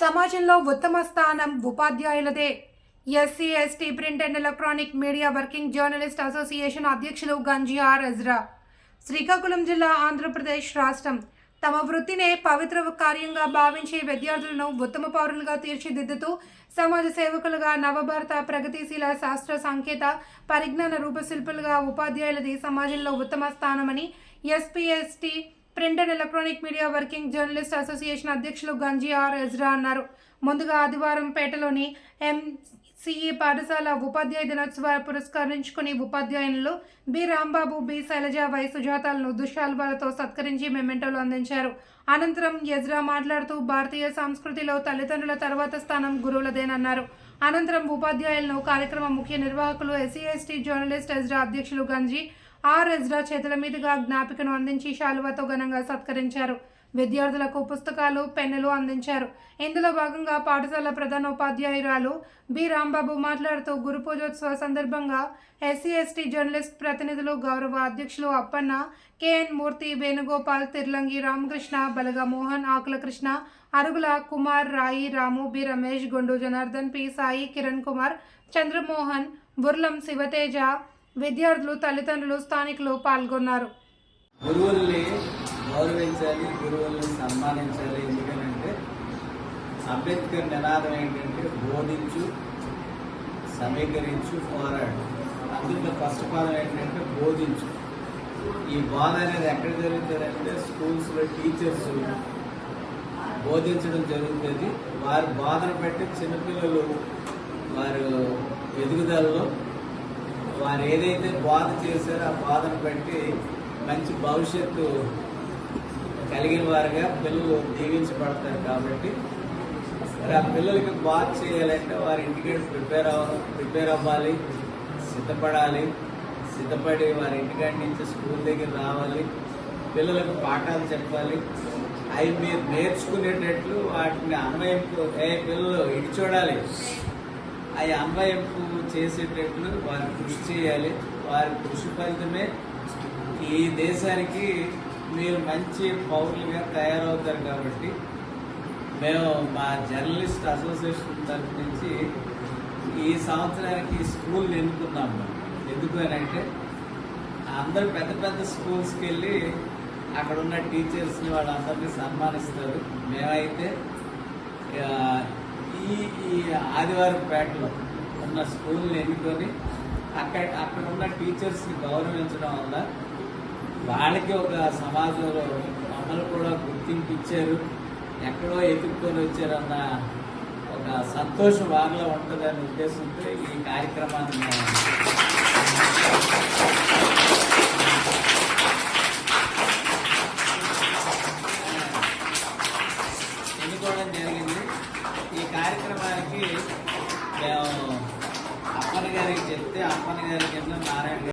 సమాజంలో ఉత్తమ స్థానం ఉపాధ్యాయులదే. SC ST print and electronic media working journalist association అధ్యక్షులు గంజి ఆర్ ఎజ్రా. శ్రీకాకుళం జిల్లా ఆంధ్రప్రదేశ్ రాష్ట్రం. తమ వృత్తినే పవిత్ర కార్యంగా భావించే విద్యార్థులను ఉత్తమ పౌరులుగా తీర్చిదిద్దుతూ సమాజ సేవకులుగా నవభారత ప్రగతిశీల శాస్త్ర సాంకేత పరిజ్ఞాన రూపశిల్పులుగా ఉపాధ్యాయులది సమాజంలో ఉత్తమ స్థానమని SC ST print and electronic media working journalist association అధ్యక్షులు గంజీ ఆర్ ఎజ్రా అన్నారు. ముందుగా ఆదివారం పేటలోని ఎంసీఈ పాఠశాల ఉపాధ్యాయ దినోత్సవ పురస్కరించుకుని ఉపాధ్యాయులు B Rambabu B Sailaja Y సుజాతాలను దుశ్శాల్వాలతో సత్కరించి మెమెంటోలు అందించారు. అనంతరం ఎజ్రా మాట్లాడుతూ భారతీయ సంస్కృతిలో తల్లిదండ్రుల తర్వాత స్థానం గురువులదేనన్నారు. అనంతరం ఉపాధ్యాయులను కార్యక్రమ ముఖ్య నిర్వాహకులు ఎస్సీ ఎస్టీ జర్నలిస్ట్ ఎజ్రా అధ్యక్షులు గంజీ ఆర్ ఎజ్రా చేతుల మీదుగా జ్ఞాపికను అందించి శాలువాతో ఘనంగా సత్కరించారు. విద్యార్థులకు పుస్తకాలు పెన్నులు అందించారు. ఇందులో భాగంగా పాఠశాల ప్రధానోపాధ్యాయురాలు బి. రాంబాబు మాట్లాడుతూ గురు పూజోత్సవ సందర్భంగా ఎస్సీ ఎస్టీ జర్నలిస్ట్ ప్రతినిధులు గౌరవ అధ్యక్షులు Appanna K N Murthy Venugopal Tirlangi Ramakrishna Balaga Mohan Akula Krishna Arugula Kumar Rai Ramu B. Ramesh Gundu Janardhan P. Sai Kiran Kumar Chandramohan Burlam Sivateja విద్యార్థులు తల్లిదండ్రులు స్థానికులు పాల్గొన్నారు. గురువుల్ని గౌరవించాలి గురువుల్ని సన్మానించాలి. ఎందుకంటే అంబేద్కర్ నినాదం ఏంటంటే బోధించు సమీకరించు పోరాడు. అందులో ఫస్ట్ పాదం ఏంటంటే బోధించు. ఈ బోధ అనేది ఎక్కడ జరుగుతుందంటే స్కూల్స్లో టీచర్స్ బోధించడం జరుగుతుంది. వారు బోధన పెట్టి చిన్నపిల్లలు వారు ఎదుగుదలలో వారు ఏదైతే బాధ చేశారో ఆ బాధను బట్టి మంచి భవిష్యత్తు కలిగిన వారుగా పిల్లలు దీవించబడతారు కాబట్టి. మరి ఆ పిల్లలకి బాధ చేయాలంటే వారి ఇంటికి ప్రిపేర్ అవ ప్రిపేర్ అవ్వాలి సిద్ధపడాలి. సిద్ధపడి వారి ఇంటికాడి నుంచి స్కూల్ దగ్గర రావాలి. పిల్లలకు పాఠాలు చెప్పాలి. అవి మీరు నేర్చుకునేటట్లు వాటిని అన్వయింపు ఏ పిల్లలు ఇటు చూడాలి. అవి అన్వయింపు చేసేటట్లు వారు కృషి చేయాలి. వారి కృషి ఫలితమే ఈ దేశానికి మీరు మంచి పౌరులుగా తయారవుతారు కాబట్టి మేము మా జర్నలిస్ట్ అసోసియేషన్ తరఫు నుంచి ఈ సంవత్సరానికి స్కూల్ స్కూల్ని ఎన్నుకున్నాము ఎందుకు అని అంటే అందరు పెద్ద పెద్ద స్కూల్స్కి వెళ్ళి అక్కడ ఉన్న టీచర్స్ని వాళ్ళందరినీ సన్మానిస్తారు. మేమైతే ఈ ఈ ఆదివారం పేటలో ఉన్న స్కూల్ని ఎన్నుకొని అక్కడ అక్కడ ఉన్న టీచర్స్ని గౌరవించడం వల్ల వాళ్ళకి ఒక సమాజంలో మమ్మల్ని కూడా గుర్తింపు ఇచ్చారు ఎక్కడో ఎదుర్కొని వచ్చారన్న ఒక సంతోషం వాళ్ళలో ఉంటుందనే ఉద్దేశంతో ఈ కార్యక్రమాన్ని మేము ఎన్నుకోవడం జరిగింది ఈ కార్యక్రమానికి మేము అప్పన్న గారికి చెప్తే అప్పన్న గారి కింద నారాయణ